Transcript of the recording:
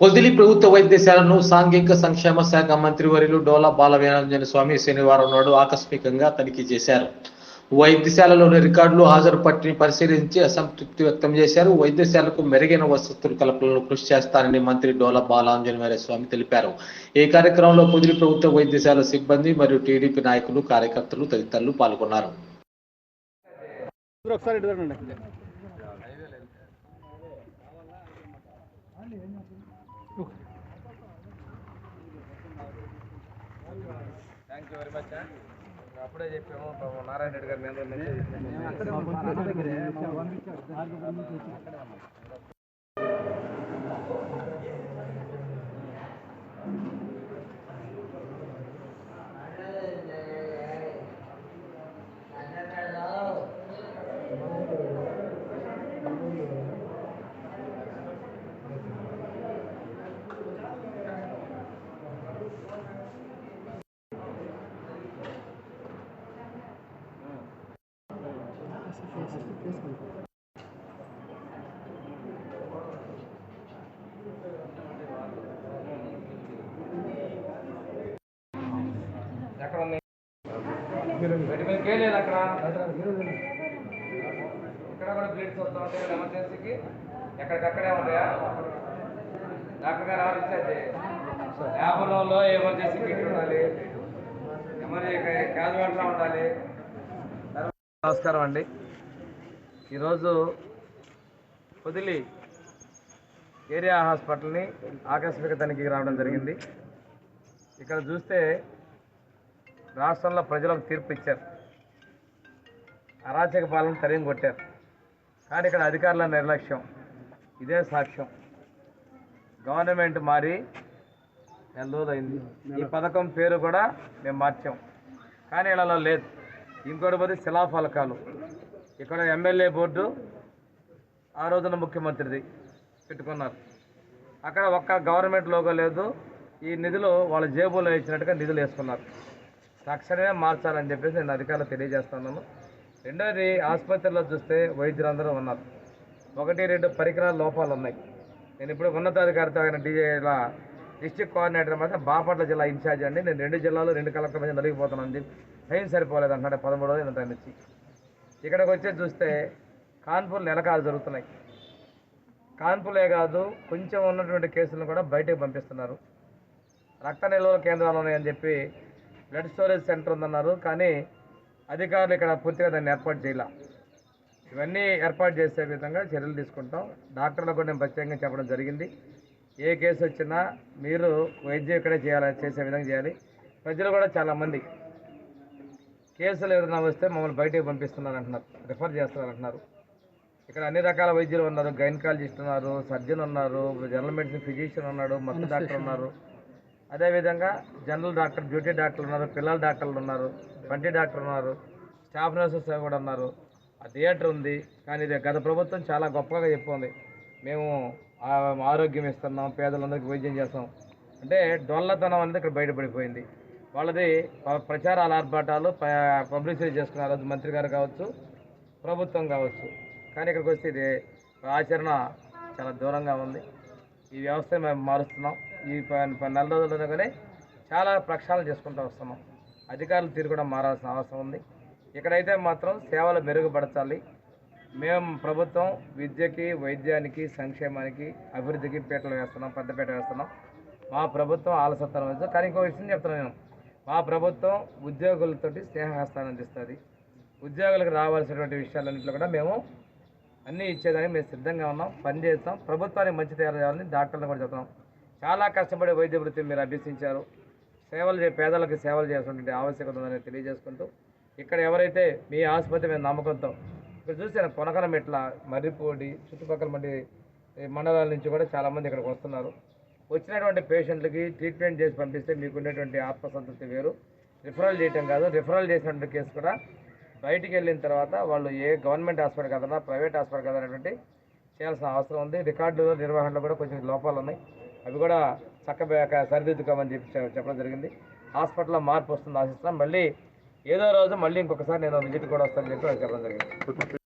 పొదిలి ప్రభుత్వ వైద్యశాలను సాంఘిక సంక్షేమ శాఖ మంత్రి వర్యులు డోలా బాలవీరాంజన స్వామి శనివారం నాడు ఆకస్మికంగా తనిఖీ చేశారు. వైద్యశాలలోని రికార్డులు హాజరు పట్టిని పరిశీలించి అసంతృప్తి వ్యక్తం చేశారు. వైద్యశాలకు మెరుగైన వసతులు కల్పనలు కృషి చేస్తారని మంత్రి డోలా బాలాంజనేయ స్వామి తెలిపారు. ఈ కార్యక్రమంలో పొదిలి ప్రభుత్వ వైద్యశాల సిబ్బంది మరియు టీడీపీ నాయకులు కార్యకర్తలు తదితరులు పాల్గొన్నారు. మీరు ఒకసారి ఇటు తిరగండి థ్యాంక్ యూ వెరీ మచ్ అప్పుడే చెప్పాము పాపం నారాయణ రెడ్డి గారు నేను ఎక్కడ ఉంది బయట లేదు అక్కడ ఇక్కడ కూడా బ్లడ్స్ వస్తూ ఉంటాయి ఎమర్జెన్సీకి ఎక్కడికక్కడే ఉంటాయా డాక్టర్ గారు ఎవరు ఇచ్చేది యాభైలో ఎమర్జెన్సీ కిట్ ఉండాలి ఎమర్జెన్సీ క్యాజువాలిటీలో ఉండాలి నమస్కారం అండి. ఈరోజు పొదిలి ఏరియా హాస్పిటల్ని ఆకస్మిక తనిఖీకి రావడం జరిగింది. ఇక్కడ చూస్తే రాష్ట్రంలో ప్రజలకు తీర్పు ఇచ్చారు. అరాచక పాలన తరిగి కొట్టారు. కానీ ఇక్కడ అధికారుల నిర్లక్ష్యం ఇదే సాక్ష్యం. గవర్నమెంట్ మారి నెల రోజులైంది. ఈ పథకం పేరు కూడా మేము మార్చాం. కానీ ఇళ్ళలో లేదు. ఇంకోటి పోతే శిలాఫలకాలు. ఇక్కడ ఎమ్మెల్యే బోర్డు ఆ రోజున ముఖ్యమంత్రిది పెట్టుకున్నారు. అక్కడ ఒక్క గవర్నమెంట్ లోగో లేదు. ఈ నిధులు వాళ్ళ జేబులో ఇచ్చినట్టుగా నిధులు వేసుకున్నారు. తక్షణమే మార్చాలని చెప్పేసి నేను అధికారులు తెలియజేస్తున్నాను. రెండోది ఆసుపత్రిలో చూస్తే వైద్యులందరూ ఉన్నారు. ఒకటి రెండు పరికరాల లోపాలు ఉన్నాయి. నేను ఇప్పుడు ఉన్నతాధికారితో ఆయన డీజేలా డిస్ట్రిక్ట్ కోఆర్డినేటర్ మాత్రం బాపట్ల జిల్లా ఇన్ఛార్జ్ అండి. నేను రెండు జిల్లాలు రెండు కలెక్టర్ మధ్య నలిగిపోతున్నాను టైం సరిపోలేదు అంటున్నాడు పదమూడవ తేదీ టైం ఇక్కడికి వచ్చి చూస్తే కాన్పూర్ నెలకాలు జరుగుతున్నాయి. కాన్పులే కాదు కొంచెం ఉన్నటువంటి కేసులను కూడా బయటకు పంపిస్తున్నారు. రక్త నిల్వల కేంద్రాలు ఉన్నాయని చెప్పి బ్లడ్ స్టోరేజ్ సెంటర్ ఉందన్నారు కానీ అధికారులు ఇక్కడ పూర్తిగా దాన్ని ఏర్పాటు చేయాల. ఇవన్నీ ఏర్పాటు చేసే విధంగా చర్యలు తీసుకుంటాం. డాక్టర్లకు కూడా నేను ప్రత్యేకంగా చెప్పడం జరిగింది. ఏ కేసు వచ్చినా మీరు వైద్యం ఇక్కడే చేయాలి చేసే విధంగా చేయాలి. ప్రజలు కూడా చాలామంది కేసులు ఏదైనా వస్తే మమ్మల్ని బయటకు పంపిస్తున్నారు అంటున్నారు రిఫర్ చేస్తున్నారు అంటున్నారు ఇక్కడ అన్ని రకాల వైద్యులు ఉన్నారు గైనకాలజిస్ట్ ఉన్నారు సర్జన్ ఉన్నారు జనరల్ మెడిసిన్ ఫిజిషియన్ ఉన్నాడు మత్తు డాక్టర్ ఉన్నారు. అదేవిధంగా జనరల్ డాక్టర్ డ్యూటీ డాక్టర్లు ఉన్నారు పిల్లల డాక్టర్లు ఉన్నారు పంటి డాక్టర్ ఉన్నారు స్టాఫ్ నర్సెస్ కూడా ఉన్నారు. ఆ థియేటర్ ఉంది కానీ ఇది గత ప్రభుత్వం చాలా గొప్పగా చెప్పుకుంది మేము ఆరోగ్యం ఇస్తున్నాం పేదలందరికీ వైద్యం చేస్తాం. అంటే డొల్లతనం అనేది ఇక్కడ బయటపడిపోయింది. వాళ్ళది ప్రచారాల ఆర్భాటాలు ప- పబ్లిసిటీ చేసుకున్నారు. మంత్రి గారు కావచ్చు ప్రభుత్వం కావచ్చు. కానీ ఇక్కడికి వస్తే ఇది ఆచరణ చాలా దూరంగా ఉంది. ఈ వ్యవస్థను మేము మారుస్తున్నాం. ఈ ప- ప- నెల రోజుల్లోనే చాలా ప్రక్షాళన చేసుకుంటూ వస్తున్నాం. అధికారులు తీరు కూడా మారాల్సిన అవసరం ఉంది. ఇక్కడైతే మాత్రం సేవలు మెరుగుపరచాలి. మేము ప్రభుత్వం విద్యకి వైద్యానికి సంక్షేమానికి అభివృద్ధికి పీటలు వేస్తున్నాం పెద్దపీట వేస్తున్నాం. మా ప్రభుత్వం ఆలసత్వం కానీ ఇంకో విషయం చెప్తున్నాను నేను. మా ప్రభుత్వం ఉద్యోగులతోటి స్నేహహస్తాన్ని అందిస్తుంది ఉద్యోగులకు రావాల్సినటువంటి విషయాలన్నింటిలో కూడా మేము అన్నీ ఇచ్చేదానికి మేము సిద్ధంగా ఉన్నాం పని చేస్తాం. ప్రభుత్వానికి మంచి తయారు చేయాలని డాక్టర్లు కూడా చెప్తాం చాలా కష్టపడి వైద్య వృత్తిని మీరు అభ్యసించారు. సేవలు చే పేదలకు సేవలు చేయాల్సినటువంటి ఆవశ్యకత ఉందని తెలియజేసుకుంటూ ఇక్కడ ఎవరైతే మీ ఆసుపత్రి మీద నమ్మకంతో ఇక్కడ చూసాను కొనకనమెట్ల మర్రిపూడి చుట్టుపక్కల మంది మండలాల నుంచి కూడా చాలామంది ఇక్కడికి వస్తున్నారు. వచ్చినటువంటి పేషెంట్లకి ట్రీట్మెంట్ చేసి పంపిస్తే మీకు ఉండేటువంటి ఆత్మసంతృప్తి వేరు. రిఫరల్ చేయటం కాదు రిఫరల్ చేసినటువంటి కేసు కూడా బయటికి వెళ్ళిన తర్వాత వాళ్ళు ఏ గవర్నమెంట్ హాస్పిటల్ కదన్నా ప్రైవేట్ హాస్పిటల్ కదా అనేటువంటి చేయాల్సిన అవసరం ఉంది. రికార్డు నిర్వహణలో కూడా కొంచెం లోపాలు ఉన్నాయి. అవి కూడా చక్క సరిదిద్దుకోమని చెప్పి చెప్పడం జరిగింది. హాస్పిటల్లో మార్పు వస్తుంది ఆశిస్తున్నాం. మళ్ళీ ఏదో రోజు మళ్ళీ ఇంకొకసారి నేను విజిట్ కూడా వస్తానని చెప్పి చెప్పడం జరిగింది.